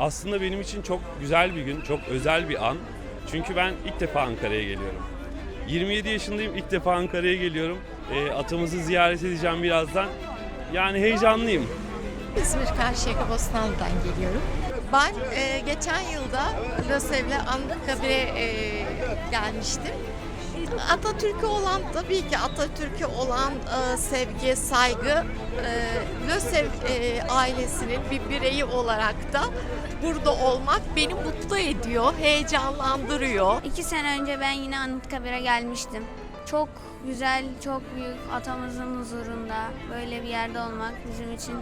Aslında benim için çok güzel bir gün, çok özel bir an. Çünkü ben ilk defa Ankara'ya geliyorum. 27 yaşındayım, ilk defa Ankara'ya geliyorum. E, atamızı ziyaret edeceğim birazdan. Yani heyecanlıyım. İzmir Karşıyaka Bostanlı'dan geliyorum. Ben e, geçen yılda Lösev'le Anıtkabir'e e, gelmiştim. Atatürk'e olan tabii ki Atatürk'e olan e, sevgi, saygı e, Lösev e, ailesinin bir bireyi olarak da burada olmak beni mutlu ediyor, heyecanlandırıyor. İki sene önce ben yine Anıtkabir'e gelmiştim. Çok güzel, çok büyük atamızın huzurunda böyle bir yerde olmak bizim için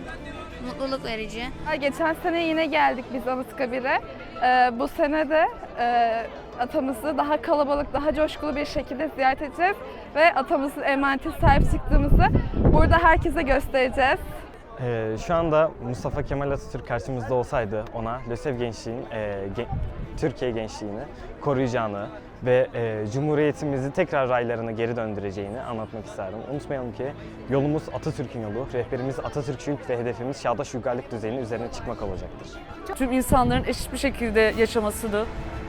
mutluluk verici. Geçen sene yine geldik biz Anıtkabir'e. Ee, bu sene de e, atamızı daha kalabalık, daha coşkulu bir şekilde ziyaret edeceğiz. Ve atamızın emaneti sahip çıktığımızı burada herkese göstereceğiz. Ee, şu anda Mustafa Kemal Atatürk karşımızda olsaydı ona LÖSEV gençliğin, e, ge- Türkiye gençliğini koruyacağını ve e, Cumhuriyetimizi tekrar raylarına geri döndüreceğini anlatmak isterdim. Unutmayalım ki yolumuz Atatürk'ün yolu, rehberimiz Atatürkçülük ve hedefimiz çağdaş uygarlık düzeyinin üzerine çıkmak olacaktır. tüm insanların eşit bir şekilde yaşamasını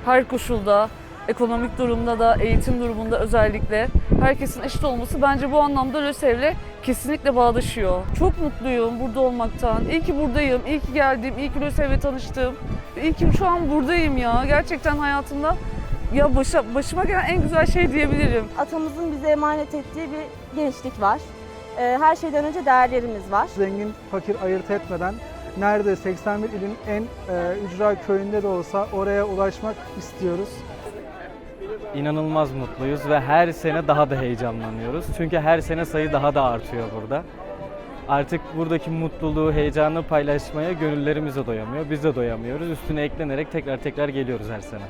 her koşulda, ekonomik durumda da, eğitim durumunda özellikle herkesin eşit olması bence bu anlamda LÖSEV'le kesinlikle bağdaşıyor. Çok mutluyum burada olmaktan. İyi ki buradayım, iyi ki geldim, iyi ki LÖSEV'le tanıştım. İyi ki şu an buradayım ya. Gerçekten hayatımda ya başa, başıma gelen en güzel şey diyebilirim. atamızın bize emanet ettiği bir gençlik var. Ee, Her şeyden önce değerlerimiz var. zengin fakir ayırt etmeden nerede 81 ilin en e, ücra köyünde de olsa oraya ulaşmak istiyoruz. İnanılmaz mutluyuz ve her sene daha da heyecanlanıyoruz. Çünkü her sene sayı daha da artıyor burada. Artık buradaki mutluluğu, heyecanı paylaşmaya gönüllerimiz de doyamıyor. Biz de doyamıyoruz. Üstüne eklenerek tekrar tekrar geliyoruz her sene.